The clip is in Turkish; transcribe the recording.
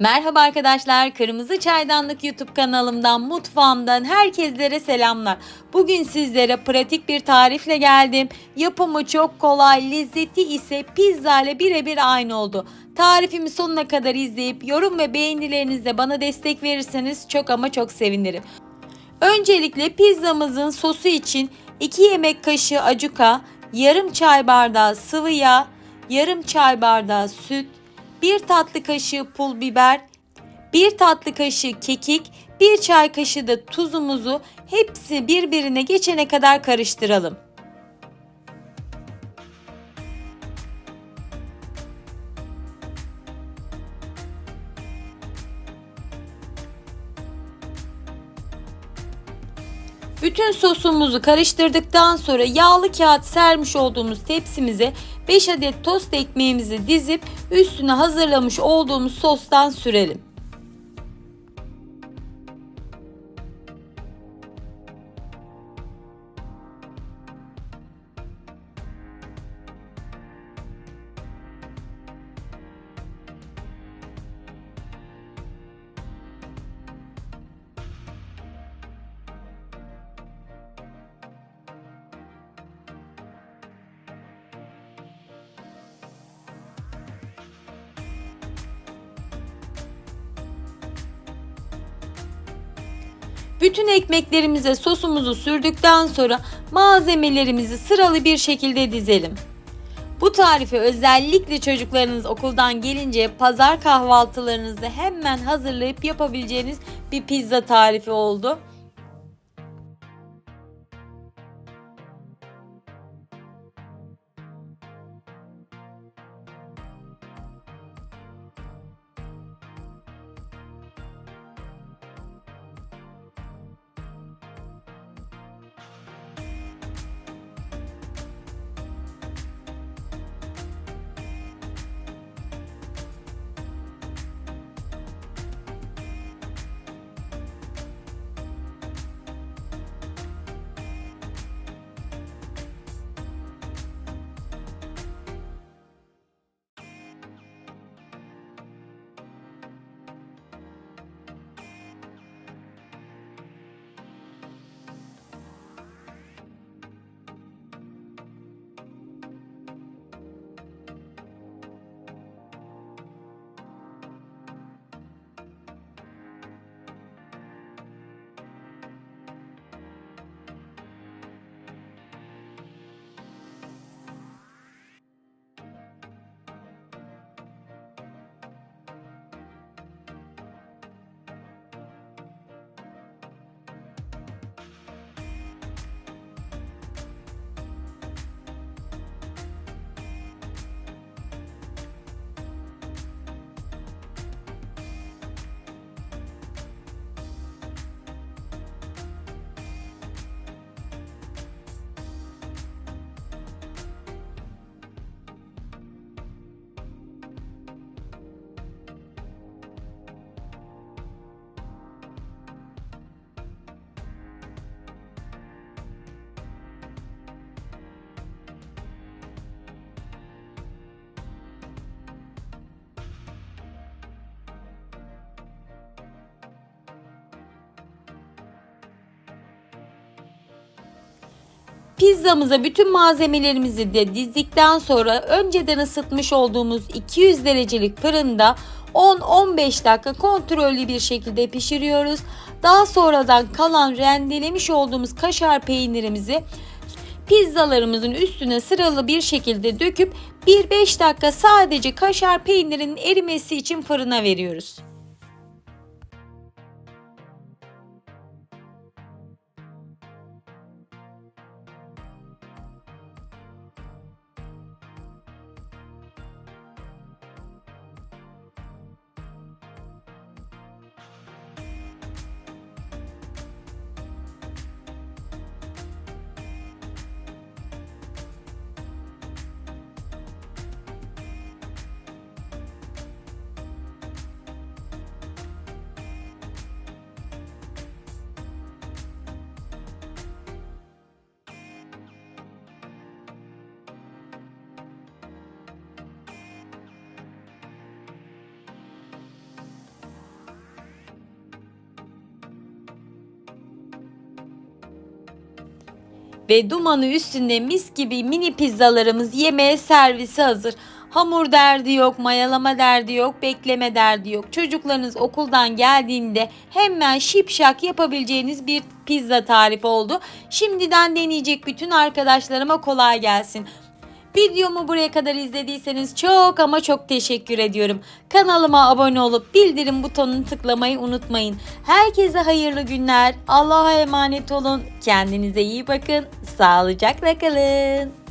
Merhaba arkadaşlar, Kırmızı Çaydanlık YouTube kanalımdan, mutfağımdan herkeslere selamlar. Bugün sizlere pratik bir tarifle geldim. Yapımı çok kolay, lezzeti ise pizza ile birebir aynı oldu. Tarifimi sonuna kadar izleyip yorum ve beğenilerinizle bana destek verirseniz çok ama çok sevinirim. Öncelikle pizzamızın sosu için 2 yemek kaşığı acuka, yarım çay bardağı sıvı yağ, yarım çay bardağı süt, 1 tatlı kaşığı pul biber, 1 tatlı kaşığı kekik, 1 çay kaşığı da tuzumuzu hepsi birbirine geçene kadar karıştıralım. Bütün sosumuzu karıştırdıktan sonra yağlı kağıt sermiş olduğumuz tepsimize 5 adet tost ekmeğimizi dizip üstüne hazırlamış olduğumuz sostan sürelim. Bütün ekmeklerimize sosumuzu sürdükten sonra malzemelerimizi sıralı bir şekilde dizelim. Bu tarifi özellikle çocuklarınız okuldan gelince pazar kahvaltılarınızda hemen hazırlayıp yapabileceğiniz bir pizza tarifi oldu. Pizzamıza bütün malzemelerimizi de dizdikten sonra önceden ısıtmış olduğumuz 200 derecelik fırında 10-15 dakika kontrollü bir şekilde pişiriyoruz. Daha sonradan kalan rendelemiş olduğumuz kaşar peynirimizi pizzalarımızın üstüne sıralı bir şekilde döküp 1-5 dakika sadece kaşar peynirinin erimesi için fırına veriyoruz. Ve dumanı üstünde mis gibi mini pizzalarımız yemeğe servisi hazır. Hamur derdi yok, mayalama derdi yok, bekleme derdi yok. Çocuklarınız okuldan geldiğinde hemen şipşak yapabileceğiniz bir pizza tarifi oldu. Şimdiden deneyecek bütün arkadaşlarıma kolay gelsin. Videomu buraya kadar izlediyseniz çok ama çok teşekkür ediyorum. Kanalıma abone olup bildirim butonunu tıklamayı unutmayın. Herkese hayırlı günler. Allah'a emanet olun. Kendinize iyi bakın. Sağlıcakla kalın.